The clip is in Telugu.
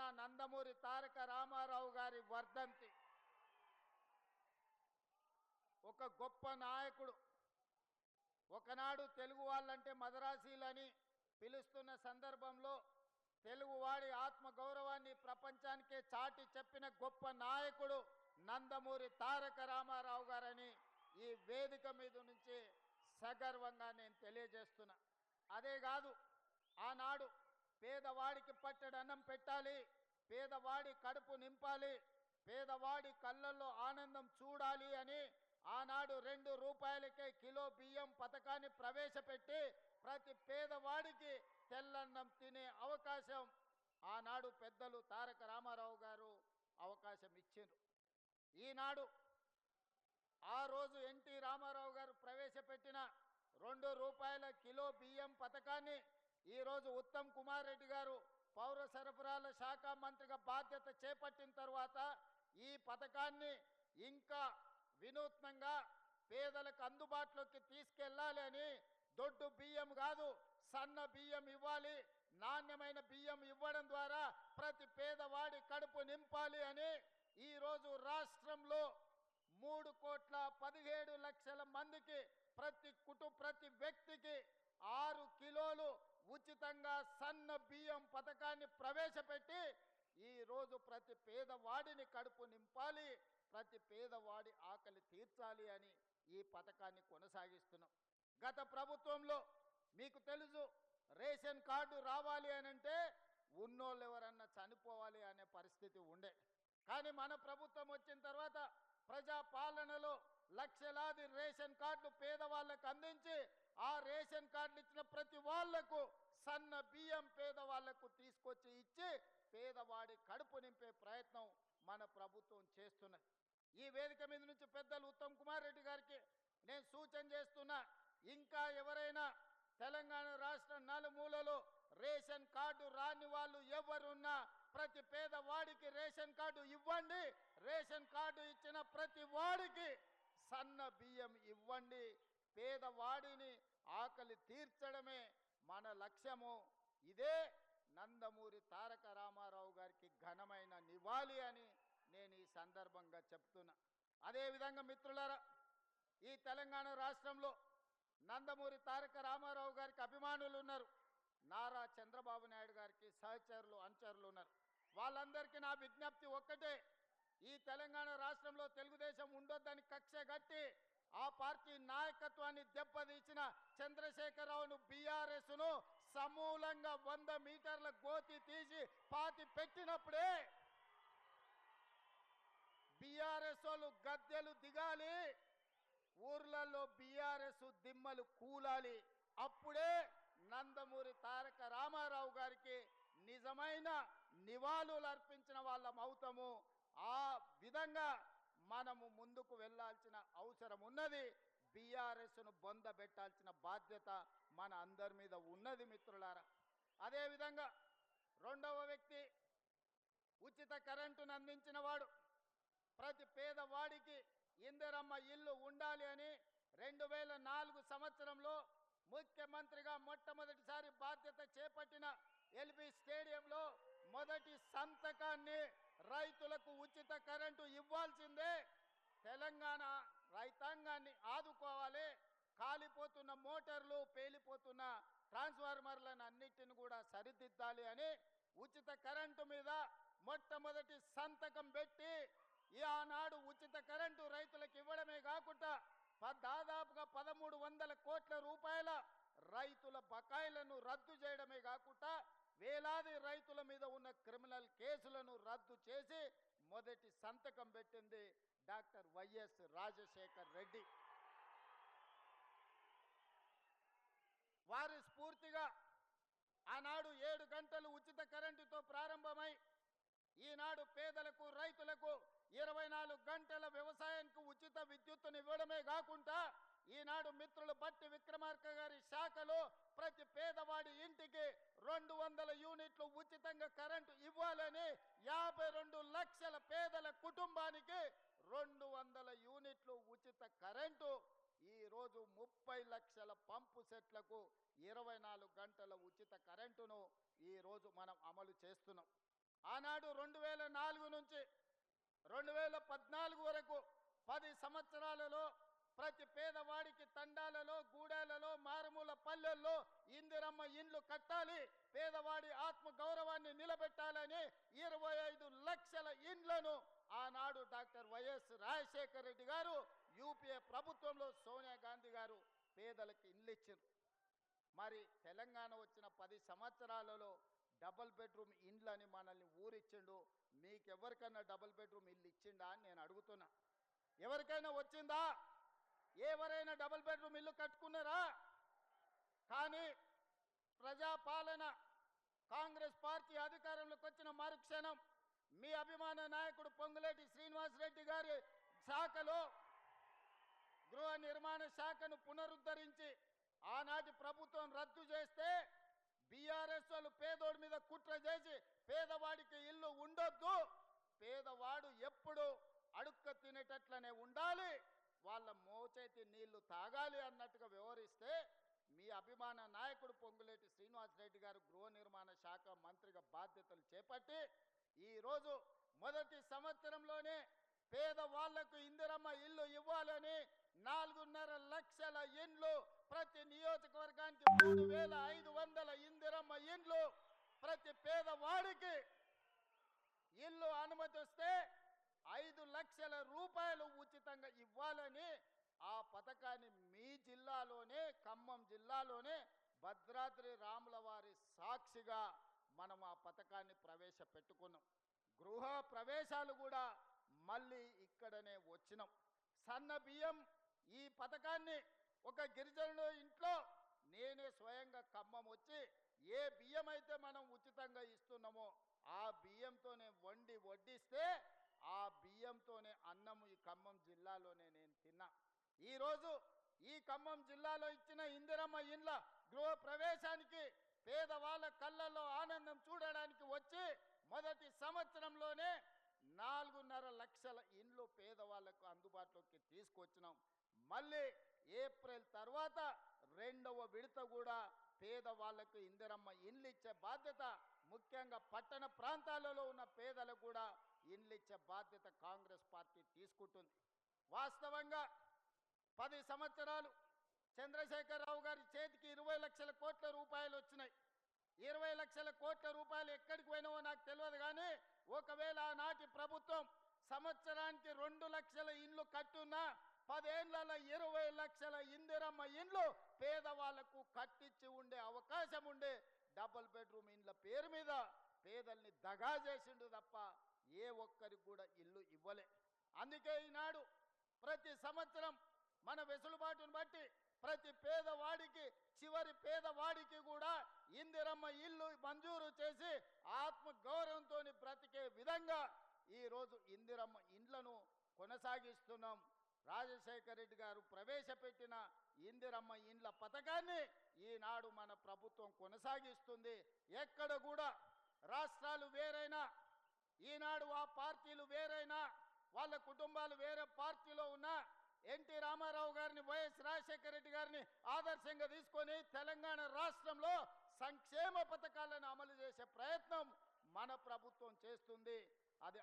మొన్న నందమూరి తారక రామారావు గారి వర్ధంతి. ఒక గొప్ప నాయకుడు. ఒకనాడు తెలుగు వాళ్ళంటే మదరాసీలని పిలుస్తున్న సందర్భంలో తెలుగువాడి ఆత్మ గౌరవాన్ని ప్రపంచానికే చాటి చెప్పిన గొప్ప నాయకుడు నందమూరి తారక రామారావు గారని ఈ వేదిక మీద నుంచి సగర్వంగా నేను తెలియజేస్తున్నా. అదే కాదు ఆనాడు పేదవాడికి పట్టడన్నం పెట్టాలి పేదవాడి కడుపు నింపాలి పేదవాడి కళ్ళల్లో ఆనందం చూడాలి అని ఆనాడు రెండు రూపాయలకే కిలో బియ్యం పథకాన్ని ప్రవేశపెట్టి ప్రతి పేదవాడికి తెల్లన్నం తినే అవకాశం ఆనాడు పెద్దలు తారక రామారావు గారు అవకాశం ఇచ్చారు ఈనాడు ఆ రోజు ఎన్టీ రామారావు గారు ప్రవేశపెట్టిన రెండు రూపాయల కిలో బియ్యం పథకాన్ని ఈరోజు ఉత్తమ్ కుమార్ రెడ్డి గారు పౌర సరఫరాల శాఖ మంత్రిగా బాధ్యత చేపట్టిన తర్వాత ఈ పథకాన్ని ఇంకా వినూత్నంగా పేదలకు అందుబాటులోకి తీసుకెళ్ళాలి అని దొడ్డు బియ్యం కాదు సన్న బియ్యం ఇవ్వాలి నాణ్యమైన బియ్యం ఇవ్వడం ద్వారా ప్రతి పేదవాడి కడుపు నింపాలి అని ఈరోజు రాష్ట్రంలో మూడు కోట్ల పదిహేడు లక్షల మందికి ప్రతి కుటు ప్రతి వ్యక్తికి ఆరు కిలోలు ఉచితంగా సన్న బియ్యం పథకాన్ని ప్రవేశపెట్టి ఈరోజు ప్రతి పేదవాడిని కడుపు నింపాలి ప్రతి పేదవాడి ఆకలి తీర్చాలి అని ఈ పథకాన్ని కొనసాగిస్తున్నాం. గత ప్రభుత్వంలో మీకు తెలుసు రేషన్ కార్డు రావాలి అని అంటే ఉన్నోళ్ళు ఎవరన్నా చనిపోవాలి అనే పరిస్థితి ఉండే. కానీ మన ప్రభుత్వం వచ్చిన తర్వాత ప్రజా పాలనలో లక్షలాది రేషన్ కార్డులు పేదవాళ్ళకు అందించి ఆ రేషన్ కార్డులు ఇచ్చిన ప్రతి వాళ్ళకు సన్న బియ్యం పేదవాళ్ళకు తీసుకొచ్చి ఇచ్చి పేదవాడి కడుపు నింపే ప్రయత్నం మన ప్రభుత్వం చేస్తున్నది. ఈ వేదిక మీద నుంచి పెద్దలు ఉత్తమ్ కుమార్ రెడ్డి గారికి నేను సూచన చేస్తున్నా ఇంకా ఎవరైనా తెలంగాణ రాష్ట్ర నలుమూలలో రేషన్ కార్డు రాని వాళ్ళు ఎవరున్నా ప్రతి పేదవాడికి రేషన్ కార్డు ఇవ్వండి. రేషన్ కార్డు ఇచ్చిన ప్రతి వాడికి సన్న బియ్యం ఇవ్వండి. పేదవాడిని ఆకలి తీర్చడమే మన లక్ష్యము. ఇదే నందమూరి తారక రామారావు గారికి ఘనమైన నివాళి అని నేను ఈ సందర్భంగా చెప్తున్నా. అదేవిధంగా మిత్రులారా ఈ తెలంగాణ రాష్ట్రంలో నందమూరి తారక రామారావు గారికి అభిమానులు ఉన్నారు. నారా చంద్రబాబు నాయుడు గారికి సహచరులు అనుచరులు ఉన్నారు. వాళ్ళందరికీ నా విజ్ఞప్తి ఒక్కటే. ఈ తెలంగాణ రాష్ట్రంలో తెలుగుదేశం ఉండొద్దని కక్ష గట్టి ఆ పార్టీ నాయకత్వాన్ని దెబ్బతీసిన చంద్రశేఖరరావును బీఆర్ఎస్ను సమూలంగా వంద మీటర్ల గోతి తీసి పాతి పెట్టినప్పుడే బీఆర్ఎస్ వాళ్ళు గద్దెలు దిగాలి. ఊర్లలో బీఆర్ఎస్ దిమ్మలు కూలాలి. అప్పుడే నందమూరి తారక రామారావు గారికి నిజమైన నివాళులు అర్పించిన వాళ్ళం అవుతాము ఆ విధంగా మనము ముందుకు వెళ్ళాల్సిన అవసరం ఉన్నది. బీఆర్ఎస్ను బొందబెట్టాల్సిన బాధ్యత మన అందరి మీద ఉన్నది మిత్రులారా. అదేవిధంగా రెండవ వ్యక్తి ఉచిత కరెంటును అందించిన వాడు. ప్రతి పేదవాడికి ఇందిరమ్మ ఇల్లు ఉండాలి అని రెండు వేల నాలుగు సంవత్సరంలో ముఖ్యమంత్రిగా మొట్టమొదటిసారి బాధ్యత చేపట్టిన ఎల్బి స్టేడియంలో మొదటి సంతకాన్ని రైతులకు ఉచిత కరెంటు ఇవ్వాల్సిందే. తెలంగాణ రైతాంగాన్ని ఆదుకోవాలి. కాలిపోతున్న మోటార్లు పేలిపోతున్న ట్రాన్స్ఫార్మర్లను అన్నిటిని కూడా సరిదిద్దాలి అని ఉచిత కరెంటు మీద మొట్టమొదటి సంతకం పెట్టి ఈ ఆనాడు ఉచిత కరెంటు రైతులకు ఇవ్వడమే కాకుండా దాదాపుగా పదమూడు వందల కోట్ల రూపాయల రైతుల బకాయిలను రద్దు చేయడమే కాకుండా వేలాది రైతుల మీద ఉన్న క్రిమినల్ కేసులను రద్దు చేసి మొదటి సంతకం పెట్టింది డాక్టర్ వైఎస్ రాజశేఖర్ రెడ్డి. వారి స్ఫూర్తిగా ఆనాడు ఏడు గంటలు ఉచిత కరెంటుతో ప్రారంభమై ఈనాడు పేదలకు రైతులకు ఇరవై నాలుగు గంటల వ్యవసాయానికి ఉచిత విద్యుత్తును ఇవ్వడమే కాకుండా ఈనాడు మిత్రులు బట్టి విక్రమార్క గారి శాఖలో ప్రతి పేదవాడి ఇంటికి రెండు వందల యూనిట్లు ఉచితంగా కరెంటు ఇవ్వాలని యాభై రెండు లక్షల పేదల కుటుంబానికి రెండు వందల యూనిట్లు ఉచిత కరెంటు. ఈ రోజు ముప్పై లక్షల పంపు సెట్లకు ఇరవై నాలుగు గంటల ఉచిత కరెంటును ఈ రోజు మనం అమలు చేస్తున్నాం. ఆనాడు రెండు వేల నాలుగు నుంచి రెండు వేల పద్నాలుగు వరకు పది సంవత్సరాలలో ప్రతి పేదవాడికి తండాలలో గూడాలలో మారుమూల పల్లెల్లో ఇందిరమ్మ ఇండ్లు కట్టాలి. పేదవాడి ఆత్మ గౌరవాన్ని నిలబెట్టాలని ఇరవై ఐదు లక్షల ఇండ్లను ఆనాడు డాక్టర్ వైఎస్ రాజశేఖర రెడ్డి గారు యూపీఏ ప్రభుత్వంలో సోనియా గాంధీ గారు పేదలకు ఇండ్లు ఇచ్చారు. మరి తెలంగాణ వచ్చిన పది సంవత్సరాలలో డబుల్ బెడ్రూమ్ ఇండ్లు అని ఇచ్చిండు ఊరిచ్చిండు డబుల్ బెడ్రూమ్ ఇల్లు ఇచ్చిండా అని నేను అడుగుతున్నా. ఎవరికైనా వచ్చిందా? ఎవరైనా డబుల్ బెడ్రూమ్ ఇల్లు కట్టుకున్నారా? కానీ ప్రజాపాలన కాంగ్రెస్ పార్టీ అధికారంలోకి వచ్చిన మరుక్షణం మీ అభిమాన నాయకుడు పొంగులేటి శ్రీనివాసరెడ్డి గారి శాఖలో గృహ నిర్మాణ శాఖను పునరుద్ధరించి ఆనాటి ప్రభుత్వం రద్దు చేస్తే బీఆర్ఎస్ వాళ్ళు పేదోడి మీద కుట్ర చేసి పేదవాడికి ఇల్లు ఉండొద్దు. పేదవాడు ఎప్పుడు అడుక్క తినేటట్లనే ఉండాలి. వాళ్ళ మోచేతి నీళ్ళు తాగాలి అన్నట్టుగా వ్యవహరిస్తే మీ అభిమాన నాయకుడు పొంగులేటి శ్రీనివాసరెడ్డి గారు గృహ నిర్మాణ శాఖ మంత్రిగా బాధ్యతలు చేపట్టి ఈరోజు మొదటి సంవత్సరంలోనే పేదవాళ్ళకు ఇందిరమ్మ ఇల్లు ఇవ్వాలని నాలుగున్నర లక్షల ఇండ్లు ప్రతి నియోజకవర్గానికి మూడు వేల ఐదు వందల ఇందిరమ్మ ఇండ్లు ప్రతి పేదవాడికి ఇల్లు అనుమతిస్తే ఐదు లక్షల రూపాయలు ఉచితంగా ఇవ్వాలని ఆ పథకాన్ని మీ జిల్లాలోనే ఖమ్మం జిల్లాలోనే భద్రాద్రి రాముల వారి సాక్షిగా మనం ఆ పథకాన్ని ప్రవేశపెట్టుకున్నాం. గృహ ప్రవేశాలు కూడా మళ్ళీ ఇక్కడనే వచ్చినాం. సన్న బియ్యం ఈ పథకాన్ని ఒక గిరిజనుడు ఇంట్లో నేనే స్వయంగా ఖమ్మం వచ్చి ఏ బియ్యం అయితే మనం ఉచితంగా ఇస్తున్నామో ఆ బియ్యంతోనే వండి వడ్డిస్తే ఆ బియ్యంతోనే అన్నం ఈ ఖమ్మం జిల్లాలోనే నేను తిన్నా. ఈరోజు ఈ ఖమ్మం జిల్లాలో ఇచ్చిన ఇందిరమ్మ ఇండ్ల గృహ ప్రవేశానికి పేదవాళ్ళ కళ్ళల్లో ఆనందం చూడడానికి వచ్చి మొదటి సంవత్సరంలోనే నాలుగున్నర లక్షల ఇండ్లు పేదవాళ్ళకు అందుబాటులోకి తీసుకొచ్చినాం. మళ్ళీ ఏప్రిల్ తర్వాత రెండవ విడత కూడా పేదవాళ్ళకు ఇందిరమ్మ ఇండ్లు ఇచ్చే బాధ్యత ముఖ్యంగా పట్టణ ప్రాంతాలలో ఉన్న పేదలకు కూడా ఇండ్లు ఇచ్చే బాధ్యత కాంగ్రెస్ పార్టీ తీసుకుంటుంది. వాస్తవంగా పది సంవత్సరాలు చంద్రశేఖరరావు గారి చేతికి ఇరవై లక్షల కోట్ల రూపాయలు వచ్చినాయి. ఇరవై లక్షల కోట్ల రూపాయలు ఎక్కడికి పోయినావో నాకు తెలియదు కానీ ఒకవేళ ఆనాటి ప్రభుత్వం సంవత్సరానికి రెండు లక్షల ఇండ్లు కట్టున్నా పదేళ్ళలో ఇరవై లక్షల ఇందిరమ్మ ఇండ్లు పేదవాళ్ళకు కట్టించి ఉండే అవకాశం ఉండే డబుల్ బెడ్రూమ్ ఇండ్ల పేరు మీద పేదల్ని దగా చేసిండు తప్ప ఏ ఒక్కరికి కూడా ఇల్లు ఇవ్వలే. అందుకే ఈనాడు ప్రతి సంవత్సరం మన వెసులుబాటును బట్టి ప్రతి పేదవాడికి చివరి పేదవాడికి కూడా ఇందిరమ్మ ఇల్లు మంజూరు చేసి ఆత్మ గౌరవంతో బ్రతికే విధంగా ఈరోజు ఇందిరమ్మ ఇండ్లను కొనసాగిస్తున్నాం. రాజశేఖర రెడ్డి గారు ప్రవేశపెట్టిన ఇందిరమ్మ ఇండ్ల పథకాన్ని ఈనాడు మన ప్రభుత్వం కొనసాగిస్తుంది. ఎక్కడ కూడా రాష్ట్రాలు వేరైనా ఈనాడు ఆ పార్టీలు వేరైనా వాళ్ళ కుటుంబాలు వేరే పార్టీలో ఉన్నా ఎన్టీ రామారావు గారిని వైఎస్ రాజశేఖర రెడ్డి గారిని ఆదర్శంగా తీసుకొని తెలంగాణ రాష్ట్రంలో సంక్షేమ పథకాలను అమలు చేసే ప్రయత్నం మన ప్రభుత్వం చేస్తుంది. అది